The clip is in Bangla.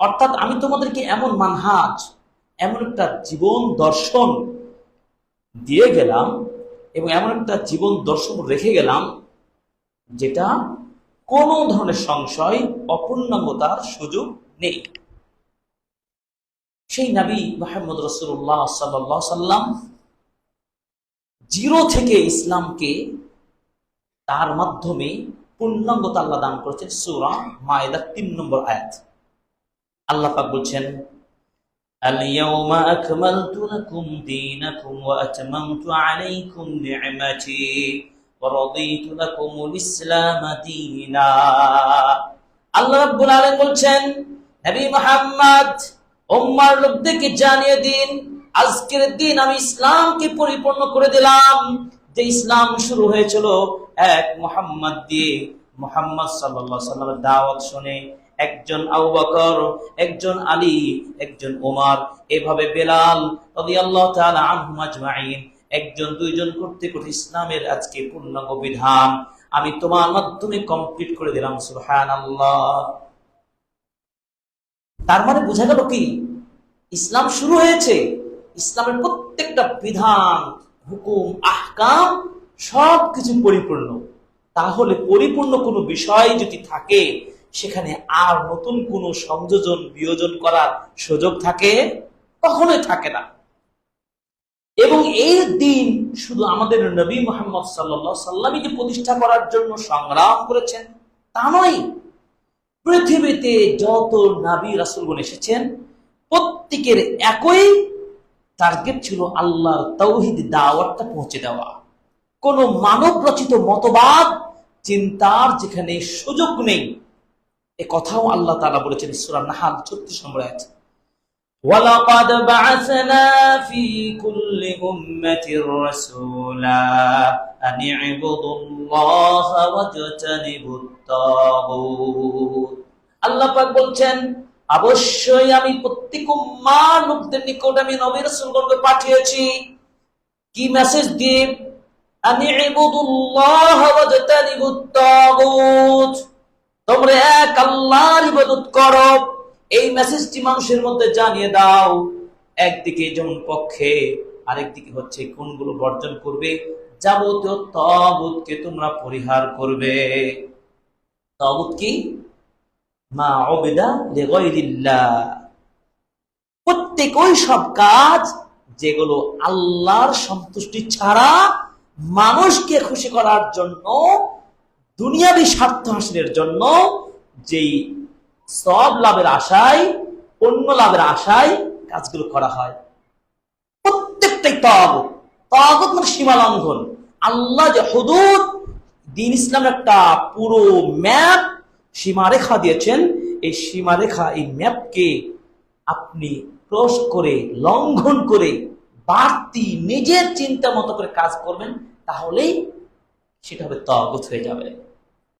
অর্থাৎ আমি তোমাদেরকে এমন মানহাজ, এমন একটা জীবন দর্শন দিয়ে গেলাম এবং এমন একটা জীবন দর্শন রেখে গেলাম যেটা কোনো ধরনের সংশয়, অপূর্ণাঙ্গতার সুযোগ নেই। সেই নবী মোহাম্মদ রসুল্লাহ সাল্লাহ সাল্লাম জিরো থেকে ইসলামকে তার মাধ্যমে পূর্ণাঙ্গতা আল্লাহ দান করেছেন সুরা মায়েদার তিন নম্বর আয়াত। আল্লাহ পাক বলছেন اليوم أكملت لكم دينكم وأتممت عليكم نعمتي ورضيت لكم الإسلام دينا আল্লাহ রাব্বুল আলামিন বলছেন নবী মুহাম্মদ উম্মার লোকদেরকে জানিয়ে দিন আজকের দিন আমি ইসলামকে পরিপূর্ণ করে দিলাম যে ইসলাম শুরু হয়েছিল এক মোহাম্মদ দিয়ে মোহাম্মদ সাল্লাল্লাহু আলাইহি সাল্লামের দাওয়াত শুনে একজন আবু বকর, একজন আলী, একজন ওমর এভাবে বেলাল রাদিয়াল্লাহু তাআলা একজন, দুইজন করতে করতে ইসলামের আজকে পূর্ণাঙ্গ বিধান। আমি তোমার মাধ্যমে কমপ্লিট করে দিলাম, সুবহানাল্লাহ। তার মানে বোঝা গেল কি? ইসলাম শুরু হয়েছে। ইসলামের প্রত্যেকটা বিধান, হুকুম, আহকাম সব কিছু পরিপূর্ণ। তাহলে পরিপূর্ণ কোনো বিষয় যদি থাকে সেখানে আর নতুন কোনো সংযোজন, বিয়োজন করার সুযোগ থাকে? কখনোই থাকে না। এবং এই দিন শুধু আমাদের নবী মোহাম্মদ সাল্লা সাল্লামীকে প্রতিষ্ঠা করার জন্য সংগ্রাম করেছেন, তা নয়। পৃথিবীতে যত নাবী রাসুলগণ এসেছেন, প্রত্যেকের একই টার্গেট ছিল আল্লাহর তৌহিদ দাওয়াতটা পৌঁছে দেওয়া। কোন মানব রচিত মতবাদ, চিন্তার যেখানে সুযোগ নেই এ কথাও আল্লাহ তাআলা বলেছেন সূরা নাহাল 36 নম্বর আয়াত ولقد بعثنا في كل أمة رسولا أن اعبدوا الله واجتنبوا الطاغوت আল্লাহ পাক বলছেন অবশ্যই আমি প্রত্যেক উম্মার লোকদের নিকট আমি নবী রাসূলগণকে পাঠিয়েছি কি মেসেজ দিয়ে আমি ইবুদুল্লাহ ওয়াজতানিবুত তাগুত তোমরা এক আল্লাহর ইবাদত করো। এই মেসেজটি মানুষের মধ্যে জানিয়ে দাও। একদিকে যেমন পক্ষে, আরেকদিকে হচ্ছে কোনগুলো বর্জন করবে? যাবতীয় তবুতকে তোমরা পরিহার করবে। তবুত কি? মা অবিদা প্রত্যেক ওই সব কাজ যেগুলো আল্লাহর সন্তুষ্টি ছাড়া মানুষকে খুশি করার জন্য দুনিয়াবি স্বার্থ হাসিলের জন্য যেই সব লাভের আশায়, অন্য লাভের আশায় কাজগুলো করা হয়। প্রত্যেকটাই তাগুত। তাগুত মানে সীমা লঙ্ঘন। আল্লাহ যে হুদুদ, দিন ইসলাম একটা পুরো ম্যাপ, সীমারেখা দিয়েছেন। এই সীমারেখা, এই ম্যাপকে আপনি ক্রস করে, লঙ্ঘন করে, বাড়তি নিজের চিন্তা মতো করে কাজ করবেন, তাহলেই সেটা হবে তগত হয়ে যাবে।